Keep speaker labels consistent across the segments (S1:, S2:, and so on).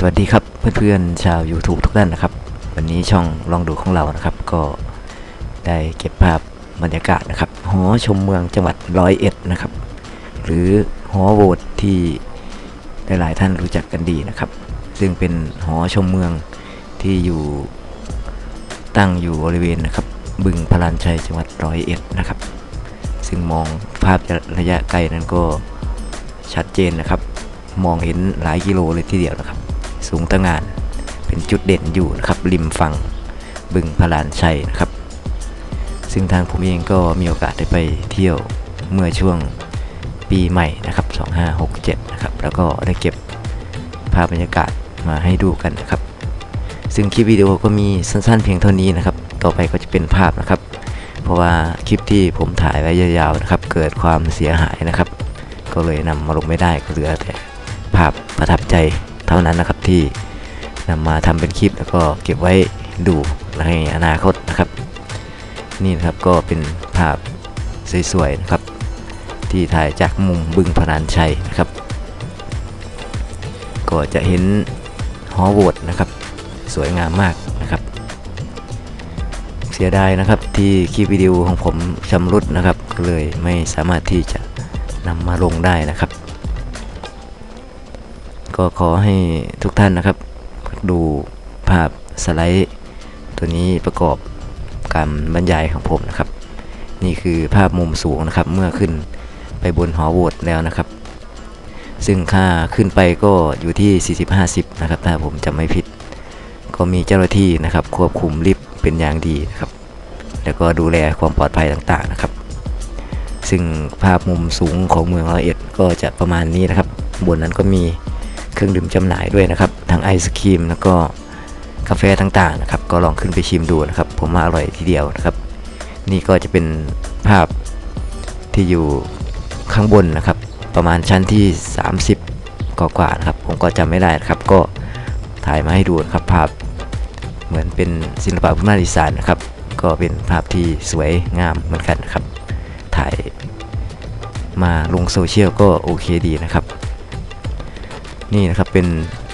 S1: สวัสดีครับเพื่อนๆชาว YouTube ทุกท่านนะครับ วันนี้ช่องลองดูของเรานะครับ ก็ได้เก็บภาพบรรยากาศนะครับหอชมเมืองจังหวัดร้อยเอ็ดนะครับ หรือหอโหวตที่หลายๆท่านรู้จักกันดีนะครับ ซึ่งเป็นหอชมเมืองที่อยู่ตั้งอยู่บริเวณนะครับ บึงพลานชัยจังหวัดร้อยเอ็ดนะครับ ซึ่งมองภาพระยะไกลนั้นก็ชัดเจนนะครับ มองเห็นหลายกิโลเลยทีเดียวนะครับ สูงตะงาน เป็นจุดเด่นอยู่นะครับริมฝั่งบึงพลานชัยนะครับ ซึ่งทางผมเองก็มีโอกาสได้ไปเที่ยวเมื่อช่วงปีใหม่นะครับ 2567 นะครับ แล้วก็ได้เก็บภาพบรรยากาศมาให้ดูกันนะครับ ซึ่งคลิปวิดีโอก็มีสั้นๆเพียงเท่านี้นะครับ ต่อไปก็จะเป็นภาพนะครับ เพราะว่าคลิปที่ผมถ่ายไว้ยาวๆนะครับ เกิดความเสียหายนะครับ ก็เลยนำมาลงไม่ได้ก็เหลือแต่ภาพประทับใจ เท่านั้นนะครับที่นำมาทำเป็นคลิปแล้วก็เก็บไว้ดูในอนาคตนะครับ นี่นะครับก็เป็นภาพสวยๆนะครับ ที่ถ่ายจากมุมบึงพนานชัยนะครับ ก็จะเห็นหอโวตนะครับ สวยงามมากนะครับ เสียดายนะครับที่คลิปวิดีโอของผมชำรุดนะครับ ก็เลยไม่สามารถที่จะนำมาลงได้นะครับ ก็ขอให้ทุกท่านนะครับ ดูภาพสไลด์ ตัวนี้ประกอบการบรรยายของผมนะครับ นี่คือภาพมุมสูงนะครับเมื่อขึ้นไปบนหอโหวตแล้วนะครับ ซึ่งค่าขึ้นไปก็อยู่ที่ 40-50 นะครับ ถ้าผมจำไม่ผิด ก็มีเจ้าหน้าที่นะครับ ควบคุมลิฟต์เป็นอย่างดีนะครับ แล้วก็ดูแลความปลอดภัยต่างๆนะครับ ซึ่งภาพมุมสูงของเมืองร้อยเอ็ดก็จะประมาณนี้นะครับ บนนั้นก็มี เครื่องดื่มจำหน่ายด้วยนะครับทั้งไอศครีมแล้วก็กาแฟต่างๆนะครับก็ลองขึ้นไปชิมดูนะครับ ผมว่าอร่อยทีเดียวนะครับ นี่ก็จะเป็นภาพที่อยู่ข้างบนนะครับ ประมาณชั้นที่ 30 กว่าๆนะครับผมก็จำไม่ได้นะครับ ก็ถ่ายมาให้ดูนะครับภาพเหมือนเป็นศิลปะพื้นบ้านอีสานนะครับ ก็เป็นภาพที่สวยงามเหมือนกันนะครับ ถ่ายมาลงโซเชียลก็โอเคดีนะครับ นี่นะครับเป็น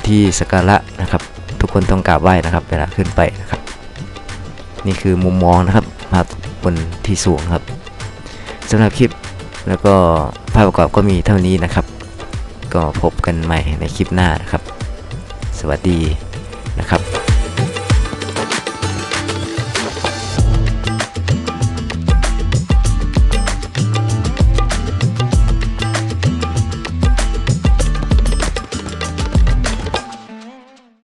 S1: ที่สักการะนะครับ ทุกคนต้องกราบไหว้นะครับ เวลาขึ้นไปนะครับ นี่คือมุมมองนะครับภาพบนที่สูงครับสำหรับคลิปแล้วก็ภาพประกอบก็มีเท่านี้นะครับ ก็พบกันใหม่ในคลิปหน้านะครับ สวัสดีนะครับ